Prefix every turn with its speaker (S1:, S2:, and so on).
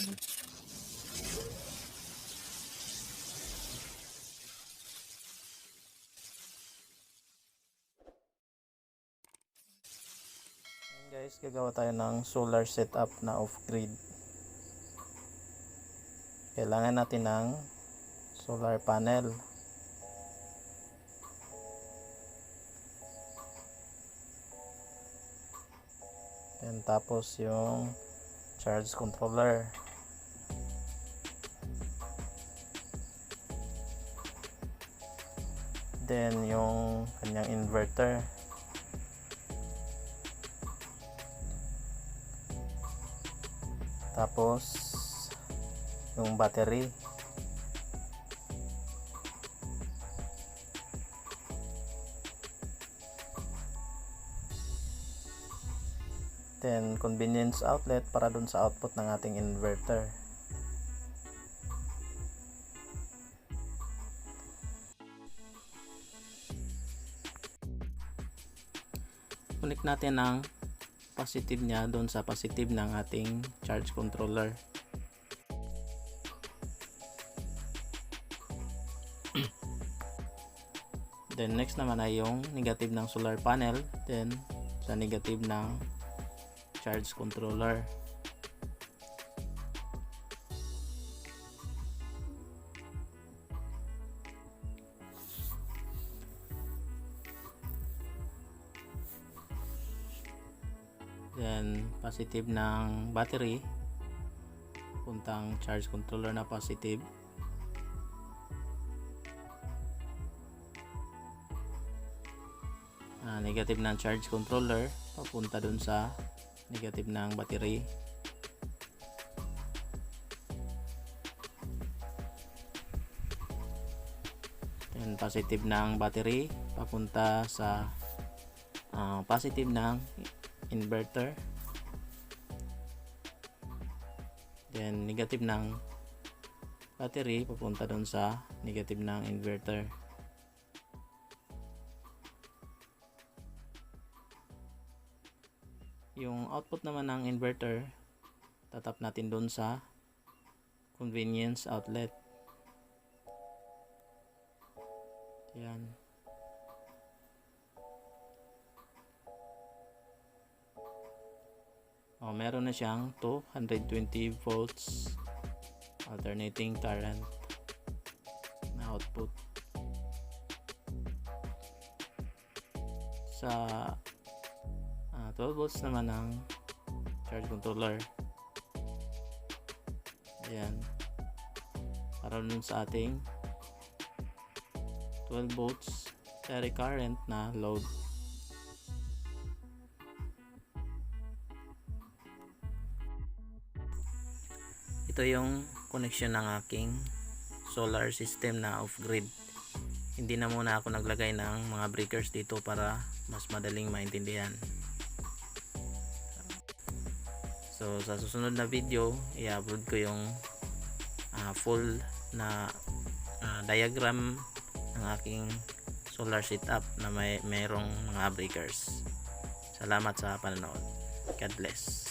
S1: Guys, gagawa tayo ng solar setup na off-grid. Kailangan natin ng solar panel. Then tapos yung charge controller. Then yung kanyang inverter. Tapos yung battery. Then convenience outlet para dun sa output ng ating inverter. Connect natin ang positive niya doon sa positive ng ating charge controller. then next naman ay yung negative ng solar panel then sa negative ng charge controller. Then, positive ng battery. Puntang charge controller na positive. Ah, negative ng charge controller. Papunta dun sa negative ng battery. Then, positive ng battery. Papunta sa ah, positive ng inverter. Then negative ng battery papunta doon sa negative ng inverter. Yung output naman ng inverter tatap natin doon sa convenience outlet. Yan Oh, meron na siyang 220 volts alternating current na output. Sa ah, 12 volts naman ng charge controller. Ayan. Para dun sa ating 12 volts direct current na load. Ito yung connection ng aking solar system na off-grid. Hindi na muna ako naglagay ng mga breakers dito para mas madaling maintindihan. So sa susunod na video i-upload ko yung ah, full na ah, diagram ng aking solar setup na may mayroong mga breakers. Salamat sa panonood. God bless